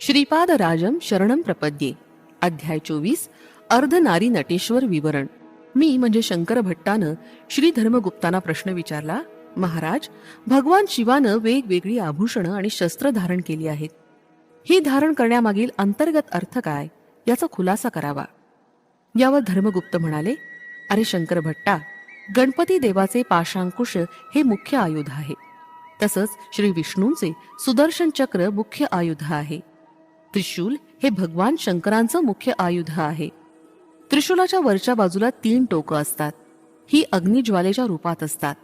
श्रीपाद राजम शरणम प्रपद्ये. अध्याय चोवीस अर्धनारी नटेश्वर विवरण. मी म्हणजे शंकर भट्टानं श्री धर्मगुप्तांना प्रश्न विचारला महाराज भगवान शिवानं वेगवेगळी आभूषणं आणि शस्त्र धारण केली आहेत. ही धारण करण्यामागील अंतर्गत अर्थ काय? याचा खुलासा करावा. यावर धर्मगुप्त म्हणाले अरे शंकर भट्टा गणपती देवाचे पाशांकुश हे मुख्य आयुध आहे. तसंच श्री विष्णूंचे सुदर्शन चक्र मुख्य आयुध आहे. त्रिशूल हे भगवान शंकरांचं मुख्य आयुध आहे. त्रिशूलाच्या वरच्या बाजूला तीन टोकं असतात. ही अग्निज्वालेच्या रूपात असतात.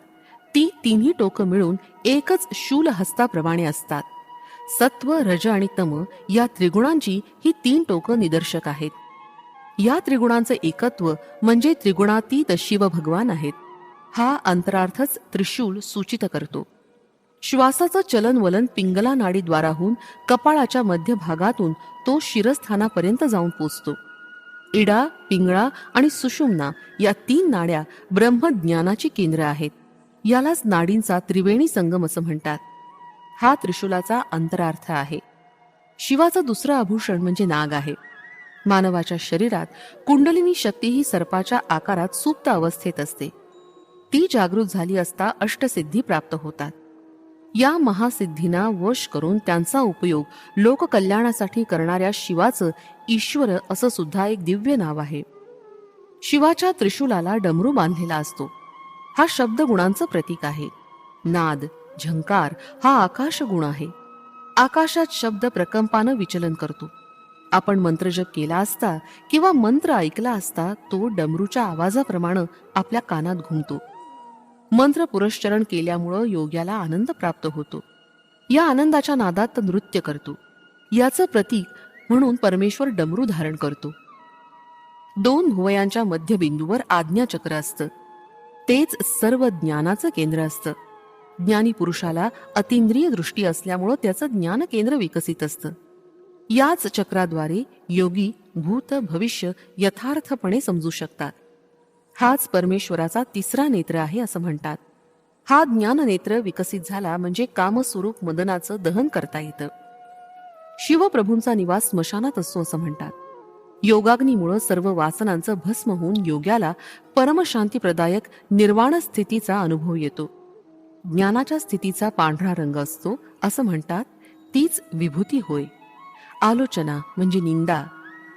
ती तिन्ही टोकं मिळून एकच शूल हस्ताप्रमाणे असतात. सत्व रज आणि तम या त्रिगुणांची ही तीन टोकं निदर्शक आहेत. या त्रिगुणांचं एकत्व म्हणजे त्रिगुणातीत शिव भगवान आहेत. हा अंतरार्थच त्रिशूल सूचित करतो. श्वासाचं चलनवलन पिंगला नाडीद्वाराहून कपाळाच्या मध्य भागातून तो शिरस्थानापर्यंत जाऊन पोचतो. इडा पिंगळा आणि सुषुम्ना या तीन नाड्या ब्रह्मज्ञानाची केंद्र आहेत. यालाच नाडींचा त्रिवेणी संगम असं म्हणतात. हा त्रिशूलाचा अंतरार्थ आहे. शिवाचं दुसरं आभूषण म्हणजे नाग आहे. मानवाच्या शरीरात कुंडलिनी शक्ती ही सर्पाच्या आकारात सुप्त अवस्थेत असते. ती जागृत झाली असता अष्टसिद्धी प्राप्त होतात. या महासिद्धींना वश करून त्यांचा उपयोग लोककल्याणासाठी करणाऱ्या शिवाचं ईश्वर असं सुद्धा एक दिव्य नाव आहे. शिवाच्या त्रिशूलाला डमरू बांधलेला असतो. हा शब्द गुणांचं प्रतीक आहे. नाद झंकार हा आकाश गुण आहे. आकाशात शब्द प्रकंपानं विचलन करतो. आपण मंत्रजप केला असता किंवा मंत्र ऐकला असता तो डमरूच्या आवाजाप्रमाणे आपल्या कानात घुमतो. मंत्र पुरश्चरण केल्यामुळं योग्याला आनंद प्राप्त होतो. या आनंदाच्या नादात नृत्य करतो. याचं प्रतीक म्हणून परमेश्वर डमरू धारण करतो. दोन भुवयांच्या मध्यबिंदूवर आज्ञाचक्र असतं. तेच सर्व ज्ञानाचं केंद्र असतं. ज्ञानी पुरुषाला अतिंद्रिय दृष्टी असल्यामुळं त्याचं ज्ञान केंद्र विकसित असतं. याच चक्राद्वारे योगी भूत भविष्य यथार्थपणे समजू शकतात. हाच परमेश्वराचा तिसरा नेत्र आहे असं म्हणतात. हा ज्ञान नेत्र विकसित झाला म्हणजे कामस्वरूप मदनाचं दहन करता येतं. शिवप्रभूंचा निवास स्मशानात असतो असं म्हणतात. योगाग्नीमुळं सर्व वासनांचं भस्म होऊन योग्याला परमशांतीप्रदायक निर्वाण स्थितीचा अनुभव येतो. ज्ञानाच्या स्थितीचा पांढरा रंग असतो असं म्हणतात तीच विभूती होय. आलोचना म्हणजे निंदा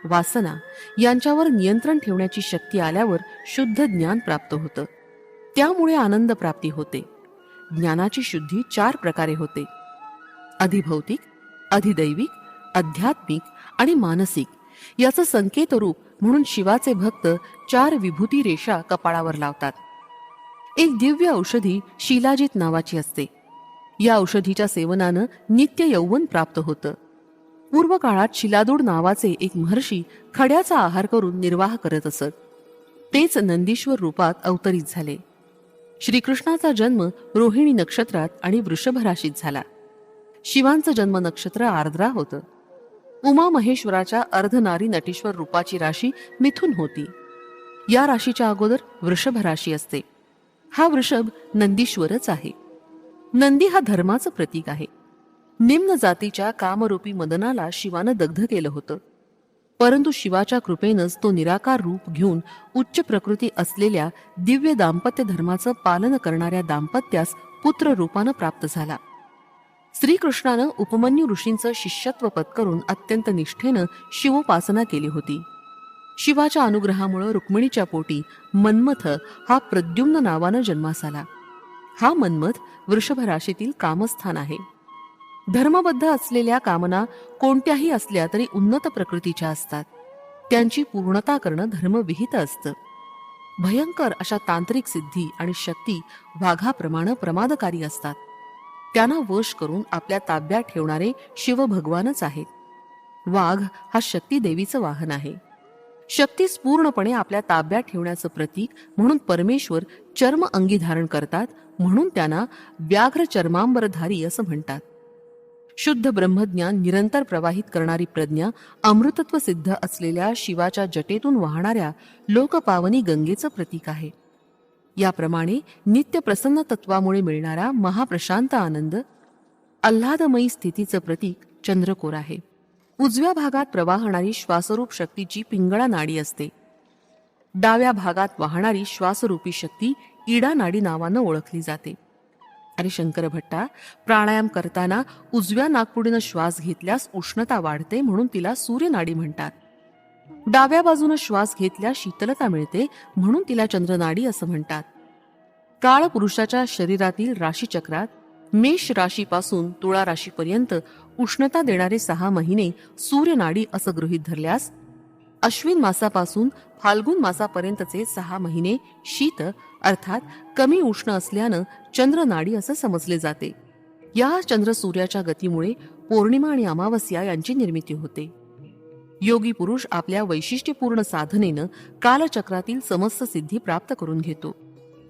वासना यांच्यावर नियंत्रण ठेवण्याची शक्ती आल्यावर शुद्ध ज्ञान प्राप्त होतं. त्यामुळे आनंद प्राप्ती होते. ज्ञानाची शुद्धी चार प्रकारे होते. अधिभौतिक अधिदैविक आध्यात्मिक आणि मानसिक याचं संकेतरूप म्हणून शिवाचे भक्त चार विभूती रेषा कपाळावर लावतात. एक दिव्य औषधी शिलाजित नावाची असते. या औषधीच्या सेवनानं नित्य यौवन प्राप्त होतं. पूर्व काळात शिलादूड नावाचे एक महर्षी खड्याचा आहार करून निर्वाह करत असत. तेच नंदीश्वर रूपात अवतरित झाले. श्रीकृष्णाचा जन्म रोहिणी नक्षत्रात आणि वृषभराशीत झाला. शिवांचं जन्म नक्षत्र आर्द्रा होतं. उमा महेश्वराच्या अर्धनारी नटेश्वर रूपाची राशी मिथुन होती. या राशीच्या अगोदर वृषभ राशी असते. हा वृषभ नंदीश्वरच आहे. नंदी हा धर्माचं प्रतीक आहे. निम्न जातीच्या कामरूपी मदनाला शिवानं दग्ध केलं होतं. परंतु शिवाच्या कृपेनंच तो निराकार रूप घेऊन उच्च प्रकृती असलेल्या दिव्य दाम्पत्य धर्माचं पालन करणाऱ्या दाम्पत्यास पुत्र रूपानं प्राप्त झाला. श्रीकृष्णानं उपमन्यू ऋषींचं शिष्यत्व पत्करून अत्यंत निष्ठेनं शिवोपासना केली होती. शिवाच्या अनुग्रहामुळं रुक्मिणीच्या पोटी मन्मथ हा प्रद्युम्न नावानं जन्मास आला. हा मन्मथ वृषभ राशीतील कामस्थान आहे. धर्मबद्ध असलेल्या कामना कोणत्याही असल्या तरी उन्नत प्रकृतीच्या असतात. त्यांची पूर्णता करणं धर्मविहित असतं. भयंकर अशा तांत्रिक सिद्धी आणि शक्ती वाघाप्रमाणे प्रमादकारी असतात. त्यांना वश करून आपल्या ताब्यात ठेवणारे शिवभगवानच आहेत. वाघ हा शक्ती देवीचं वाहन आहे. शक्तीस पूर्णपणे आपल्या ताब्यात ठेवण्याचं प्रतीक म्हणून परमेश्वर चर्म अंगी धारण करतात म्हणून त्यांना व्याघ्र चर्मांबरधारी असं म्हणतात. शुद्ध ब्रह्मज्ञान निरंतर प्रवाहित करणारी प्रज्ञा अमृतत्व सिद्ध असलेल्या शिवाच्या जटेतून वाहणाऱ्या लोकपावनी गंगेचं प्रतीक आहे. याप्रमाणे नित्य प्रसन्न तत्वामुळे मिळणारा महाप्रशांत आनंद आल्हादमयी स्थितीचं प्रतीक चंद्रकोर आहे. उजव्या भागात प्रवाहणारी श्वासरूप शक्तीची पिंगळा नाडी असते. डाव्या भागात वाहणारी श्वासरूपी शक्ती इडा नाडी नावानं ओळखली जाते. आणि शंकर भट्टा प्राणायाम करताना उजव्या नागपुडीनं श्वास घेतल्यास उष्णता वाढते म्हणून तिला सूर्यनाडी म्हणतात. डाव्या बाजूनं श्वास घेतल्यास शीतलता मिळते म्हणून तिला चंद्रनाडी असं म्हणतात. काळ पुरुषाच्या शरीरातील राशीचक्रात मेष राशीपासून तुळा राशीपर्यंत उष्णता देणारे सहा महिने सूर्यनाडी असं गृहीत धरल्यास अश्विन मासापासून फाल्गुन मासापर्यंतचे सहा महिने शीत अर्थात कमी उष्ण असल्यानं चंद्रनाडी असं समजले जाते. या चंद्र सूर्याच्या गतीमुळे पौर्णिमा आणि अमावस्या यांची निर्मिती होते. योगी पुरुष आपल्या वैशिष्ट्यपूर्ण साधनेनं कालचक्रातील समस्त सिद्धी प्राप्त करून घेतो.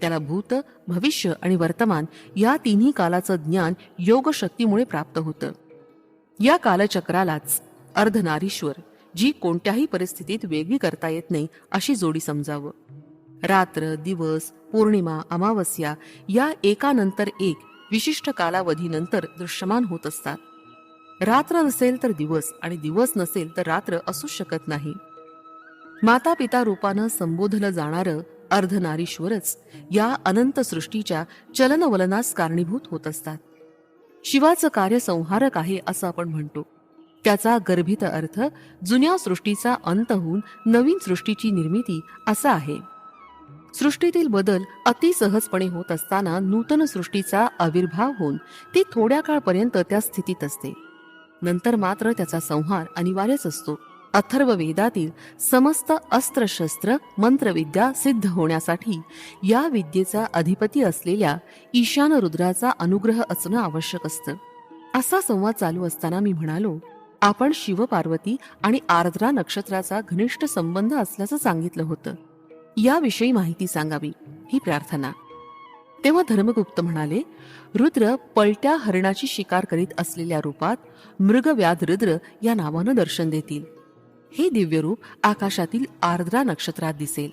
त्याला भूत भविष्य आणि वर्तमान या तिन्ही कालाचं ज्ञान योग शक्तीमुळे प्राप्त होतं. या कालचक्रालाच अर्धनारीश्वर जी कोणत्याही परिस्थितीत वेगळी करता येत नाही अशी जोडी समजावं. रात्र दिवस पौर्णिमा अमावस्या या एकानंतर एक विशिष्ट कालावधीनंतर दृश्यमान होत असतात. रात्र नसेल तर दिवस आणि दिवस नसेल तर रात्र असूच शकत नाही. माता पिता रूपानं संबोधलं जाणारं अर्धनारीश्वरच या अनंत सृष्टीच्या चलनवलनास कारणीभूत होत असतात. शिवाचं कार्य संहारक आहे असं आपण म्हणतो. त्याचा गर्भित अर्थ जुन्या सृष्टीचा अंत होऊन नवीन सृष्टीची निर्मिती असा आहे. सृष्टीतील बदल अति सहजपणे होत असताना नूतन सृष्टीचा आविर्भाव होऊन ती थोड्या काळपर्यंत त्या स्थितीत असते. नंतर मात्र त्याचा संहार अनिवार्यच असतो. अथर्व वेदातील समस्त अस्त्रशस्त्र मंत्रविद्या सिद्ध होण्यासाठी या विद्येचा अधिपती असलेल्या ईशान रुद्राचा अनुग्रह असणं आवश्यक असतं. असा संवाद चालू असताना मी म्हणालो आपण शिवपार्वती आणि आर्द्रा नक्षत्राचा घनिष्ठ संबंध असल्याचं सांगितलं होतं. याविषयी माहिती सांगावी ही प्रार्थना. तेव्हा धर्मगुप्त म्हणाले रुद्र पलट्या हरणाची शिकार करीत असलेल्या रूपात मृगव्याध रुद्र या नावानं दर्शन देतील. हे दिव्य रूप आकाशातील आर्द्रा नक्षत्रात दिसेल.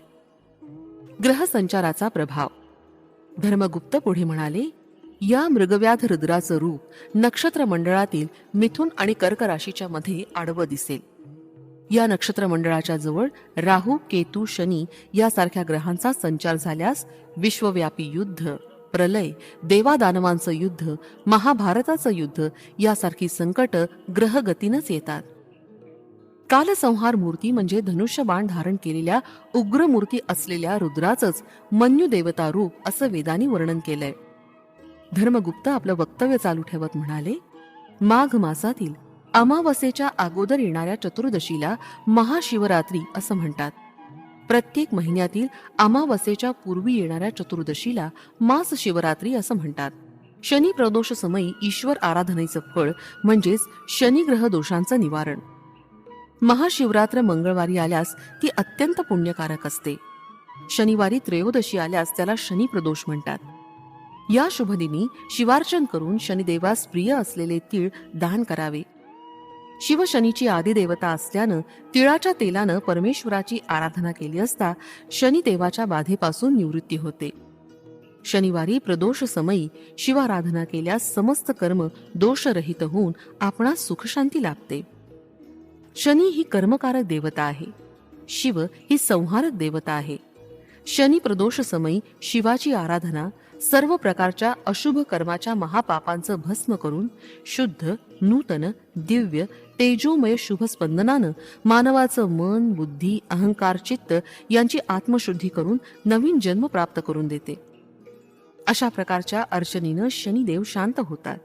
ग्रहसंचाराचा प्रभाव. धर्मगुप्त पुढे म्हणाले या मृगव्याध रुद्राचं रूप नक्षत्र मंडळातील मिथुन आणि कर्क राशीच्या मध्ये आडवं दिसेल. या नक्षत्र मंडळाच्या जवळ राहू केतू शनी यासारख्या ग्रहांचा संचार झाल्यास विश्वव्यापी युद्ध प्रलय देवादानवांचं युद्ध महाभारताचं युद्ध यासारखी संकट ग्रहगतीनच येतात. कालसंहार मूर्ती म्हणजे धनुष्यबाण धारण केलेल्या उग्र मूर्ती असलेल्या रुद्राचंच मन्यू देवता रूप असं वेदानी वर्णन केलंय. धर्मगुप्त आपलं वक्तव्य चालू ठेवत म्हणाले माघ मासातील अमावस्येच्या अगोदर येणाऱ्या चतुर्दशीला महाशिवरात्री असं म्हणतात. प्रत्येक महिन्यातील अमावस्येच्या पूर्वी येणाऱ्या चतुर्दशीला मास शिवरात्री असं म्हणतात. शनी प्रदोष समयी ईश्वर आराधनेचं फळ म्हणजेच शनिग्रह दोषांचं निवारण. महाशिवरात्र मंगळवारी आल्यास ती अत्यंत पुण्यकारक असते. शनिवारी त्रयोदशी आल्यास त्याला शनी प्रदोष म्हणतात. या शुभदिनी शिवार्चन करून शनिदेवास प्रिय असलेले तीळ दान करावे. शिवशनीची आदिदेवता असल्यानं तिळाच्या तेलानं परमेश्वराची आराधना केली असता शनिदेवाच्या बाधेपासून निवृत्ती होते. शनिवारी प्रदोष समयी शिवाराधना केल्यास समस्त कर्म दोषरहित होऊन आपणास सुखशांती लाभते. शनी ही कर्मकारक देवता आहे. शिव ही संहारक देवता आहे. शनी प्रदोष समयी शिवाची आराधना सर्व प्रकारच्या अशुभ कर्माच्या महापापांचं भस्म करून शुद्ध नूतन दिव्य तेजोमय शुभ स्पंदनानं मानवाचं मन बुद्धी अहंकार चित्त यांची आत्मशुद्धी करून नवीन जन्म प्राप्त करून देते. अशा प्रकारच्या अर्चनीनं शनिदेव शांत होतात.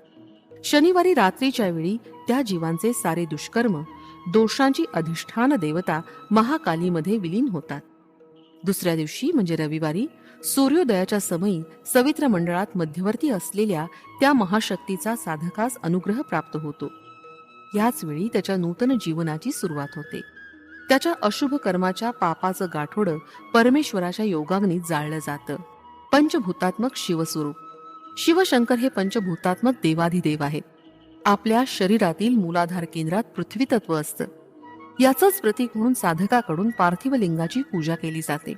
शनिवारी रात्रीच्या वेळी त्या जीवांचे सारे दुष्कर्म दोषांची अधिष्ठान देवता महाकालीमध्ये विलीन होतात. दुसऱ्या दिवशी म्हणजे रविवारी सूर्योदयाच्या समयी सवित्र मंडळात मध्यवर्ती असलेल्या त्या महाशक्तीचा साधकास अनुग्रह प्राप्त होतो. याच वेळी त्याच्या नूतन जीवनाची सुरुवात होते. त्याच्या अशुभ कर्माच्या पापाचं गाठोडं परमेश्वराच्या योगाग्नीत जाळलं जातं. पंचभूतात्मक शिवस्वरूप. शिवशंकर हे पंचभूतात्मक देवाधिदेव आहेत. आपल्या शरीरातील मूलाधार केंद्रात पृथ्वी तत्व असतं. याचंच प्रतीक म्हणून साधकाकडून पार्थिव लिंगाची पूजा केली जाते.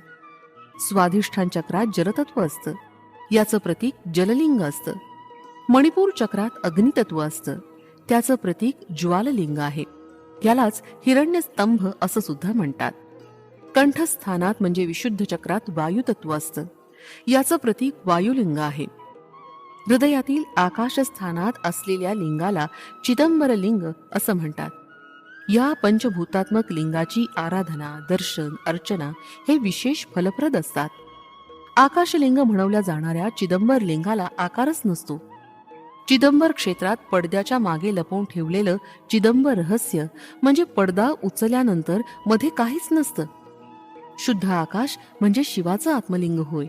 स्वाधिष्ठान चक्रात जलतत्व असतं. याचं प्रतीक जललिंग असतं. मणिपूर चक्रात अग्नितत्व असतं. त्याचं प्रतीक ज्वाललिंग आहे. यालाच हिरण्यस्तंभ असं सुद्धा म्हणतात. कंठस्थानात म्हणजे विशुद्ध चक्रात वायुतत्व असतं. याचं प्रतीक वायुलिंग आहे. हृदयातील आकाशस्थानात असलेल्या लिंगाला चिदंबर लिंग असं म्हणतात. या पंचभूतात्मक लिंगाची आराधना दर्शन अर्चना हे विशेष फलप्रद असतात. आकाशलिंग म्हणवल्या जाणाऱ्या चिदंबर लिंगाला आकारच नसतो. चिदंबर क्षेत्रात पडद्याच्या मागे लपवून ठेवलेलं चिदंबर रहस्य म्हणजे पडदा उचलल्यानंतरमध्ये काहीच नसतं. शुद्ध आकाश म्हणजे शिवाचं आत्मलिंग होय.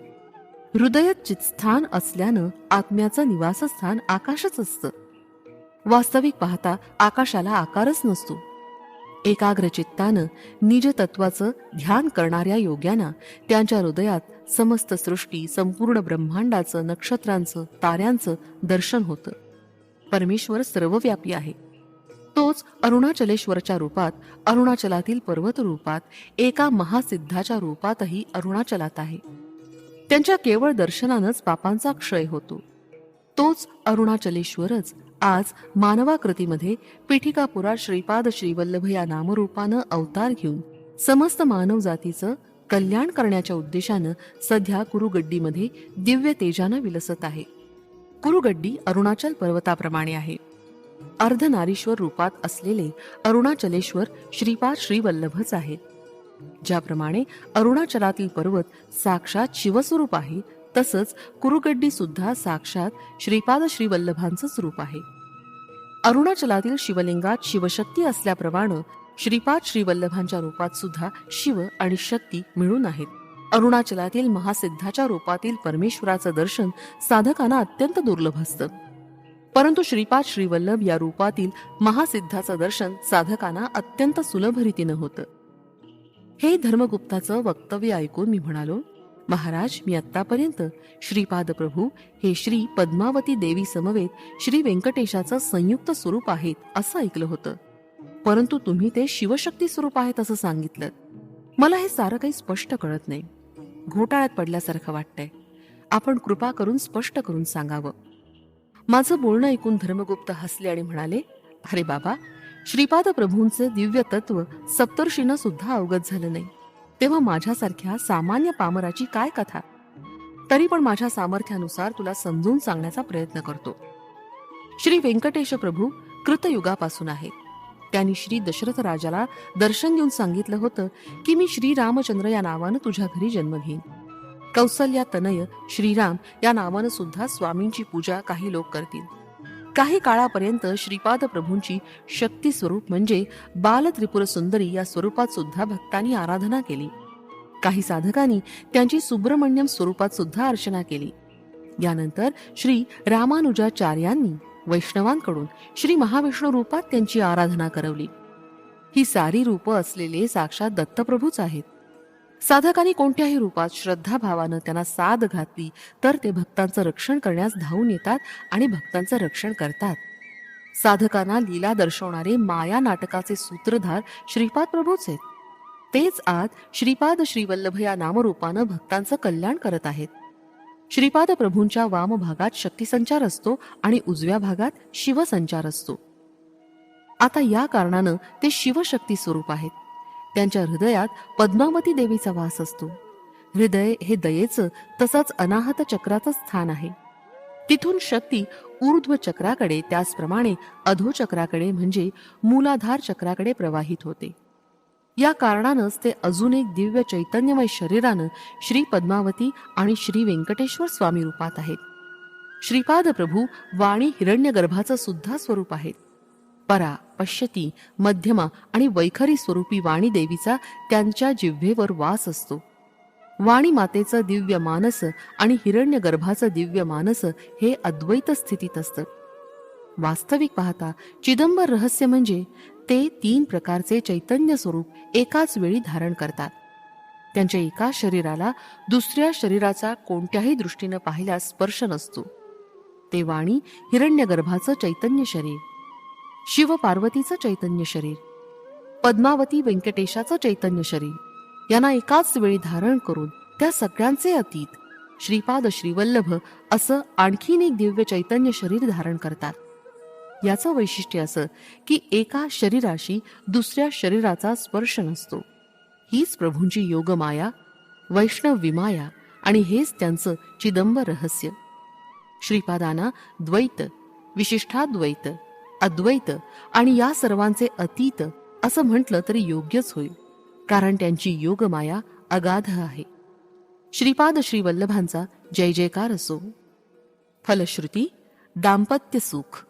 हृदयात चितस्थान असल्यानं आत्म्याचं निवासस्थान आकाशच असतं. वास्तविक पाहता आकाशाला आकारच नसतो. एकाग्रचित्तानं निज तत्वाचं ध्यान करणाऱ्या योग्यांना त्यांच्या हृदयात समस्त सृष्टी संपूर्ण ब्रह्मांडाचं नक्षत्रांचं ताऱ्यांचं दर्शन होतं. परमेश्वर सर्वव्यापी आहे. तोच अरुणाचलेश्वरच्या रूपात अरुणाचलातील पर्वत रूपात एका महासिद्धाच्या रूपातही अरुणाचलात आहे. त्यांच्या केवळ दर्शनानंच पापांचा क्षय होतो. तोच अरुणाचलेश्वरच आज मानवाकृतीमध्ये पीठिकापुरात श्रीपाद श्रीवल्लभ या नामरूपानं अवतार घेऊन समस्त मानव जातीचं कल्याण करण्याच्या उद्देशानं सध्या कुरुगड्डीमध्ये दिव्य तेजानं विलसत आहे. कुरुगड्डी अरुणाचल पर्वताप्रमाणे आहे. अर्धनारीश्वर रूपात असलेले अरुणाचलेश्वर श्रीपाद श्रीवल्लभच आहेत ज्याप्रमाणे अरुणाचलातील पर्वत साक्षात शिवस्वरूप आहे तसंच कुरुगड्डी सुद्धा साक्षात श्रीपाद श्रीवल्लभांचंच रूप आहे. अरुणाचलातील शिवलिंगात शिवशक्ती असल्याप्रमाणे श्रीपाद श्रीवल्लभांच्या रूपात सुद्धा शिव आणि शक्ती मिळून आहेत. अरुणाचलातील महासिद्धाच्या रूपातील परमेश्वराचं दर्शन साधकांना अत्यंत दुर्लभ असतं. परंतु श्रीपाद श्रीवल्लभ या रूपातील महासिद्धाचं दर्शन साधकांना अत्यंत सुलभ रीतीनं होतं. हे धर्मगुप्ताचं वक्तव्य ऐकून मी म्हणालो महाराज मी आत्तापर्यंत श्रीपाद प्रभू हे श्री पद्मावती देवी समवेत श्री व्यंकटेशाचं संयुक्त स्वरूप आहेत असं ऐकलं होतं. परंतु तुम्ही ते शिवशक्ती स्वरूप आहेत असं सांगितलं. मला हे सारं काही स्पष्ट कळत नाही. घोटाळ्यात पडल्यासारखं वाटतंय. आपण कृपा करून स्पष्ट करून सांगावं. माझं बोलणं ऐकून धर्मगुप्त हसले आणि म्हणाले अरे बाबा श्रीपाद प्रभूंचे दिव्य तत्व सप्तर्षीनं सुद्धा अवगत झालं नाही. तेव्हा माझ्यासारख्या सामान्य पामराची काय कथा? तरी पण माझ्या सामर्थ्यानुसार तुला समजून सांगण्याचा प्रयत्न करतो. श्री व्यंकटेश प्रभू कृतयुगापासून आहेत त्यांनी श्री दशरथ राजाला दर्शन देऊन सांगितलं होतं की मी श्री रामचंद्र या नावानं तुझ्या घरी जन्म घेईन. कौसल्या तनय श्रीराम या नावानं सुद्धा स्वामींची पूजा काही लोक करतील. काही काळापर्यंत श्रीपाद प्रभूंची शक्ती स्वरूप म्हणजे बाल त्रिपुर सुंदरी या स्वरूपात सुद्धा भक्तांनी आराधना केली. काही साधकांनी त्यांची सुब्रमण्यम स्वरूपात सुद्धा अर्चना केली. यानंतर श्री रामानुजाचार्यांनी वैष्णवांकडून श्री महाविष्णू रूपात त्यांची आराधना करवली. ही सारी रूपं असलेले साक्षात दत्तप्रभूच आहेत. साधकांनी कोणत्याही रूपात श्रद्धाभावानं त्यांना साध घातली तर ते भक्तांचं रक्षण करण्यास धावून येतात आणि भक्तांचं रक्षण करतात. साधकांना लीला दर्शवणारे माया नाटकाचे सूत्रधार श्रीपाद प्रभूच आहेत. तेच आज श्रीपाद श्रीवल्लभ या नामरूपानं भक्तांचं कल्याण करत आहेत. श्रीपाद प्रभूंच्या वाम भागात शक्तिसंचार असतो आणि उजव्या भागात शिवसंचार असतो. आता या कारणानं ते शिवशक्ती स्वरूप आहेत. त्यांच्या हृदयात पद्मावती देवीचा वास असतो. हृदय हे दयेचं तसंच अनाहत चक्राचं स्थान आहे. तिथून शक्ती ऊर्ध्व चक्राकडे त्याचप्रमाणे अधोचक्राकडे म्हणजे मूलाधार चक्राकडे प्रवाहित होते. या कारणानंच ते अजून एक दिव्य चैतन्यमय शरीरानं श्री पद्मावती आणि श्री व्यंकटेश्वर स्वामी रूपात आहेत. श्रीपाद प्रभू वाणी हिरण्यगर्भाचं सुद्धा स्वरूप आहेत. परा पश्यती मध्यमा आणि वैखरी स्वरूपी वाणी देवीचा त्यांच्या जिव्हेवर वास असतो. वाणी मातेचं दिव्य मानस आणि हिरण्य गर्भाचं दिव्य मानस हे अद्वैत स्थितीत असतं. वास्तविक पाहता चिदंबर रहस्य म्हणजे ते तीन प्रकारचे चैतन्य स्वरूप एकाच वेळी धारण करतात. त्यांच्या एका शरीराला दुसऱ्या शरीराचा कोणत्याही दृष्टीनं पाहिल्यास स्पर्श नसतो. ते वाणी हिरण्यगर्भाचं चैतन्य शरीर. शिव पार्वतीचं चैतन्य शरीर. पद्मावती व्यंकटेशाचं चैतन्य शरीर. यांना एकाच वेळी धारण करून त्या सगळ्यांचे अतीत श्रीपाद श्रीवल्लभ असं आणखीन एक दिव्य चैतन्य शरीर धारण करतात. याचं वैशिष्ट्य असं की एका शरीराशी दुसऱ्या शरीराचा स्पर्श नसतो. हीच प्रभूंची योगमाया वैष्णव विमाया आणि हेच त्यांचं चिदंबर रहस्य श्रीपादांना द्वैत विशिष्टाद्वैत अद्वैत आणि या सर्वांचे अतीत असं म्हटलं तरी योग्यच होईल कारण त्यांची योगमाया अगाध आहे. श्रीपाद श्री वल्लभांचा जय जयकार असो. फलश्रुती दाम्पत्य सुख.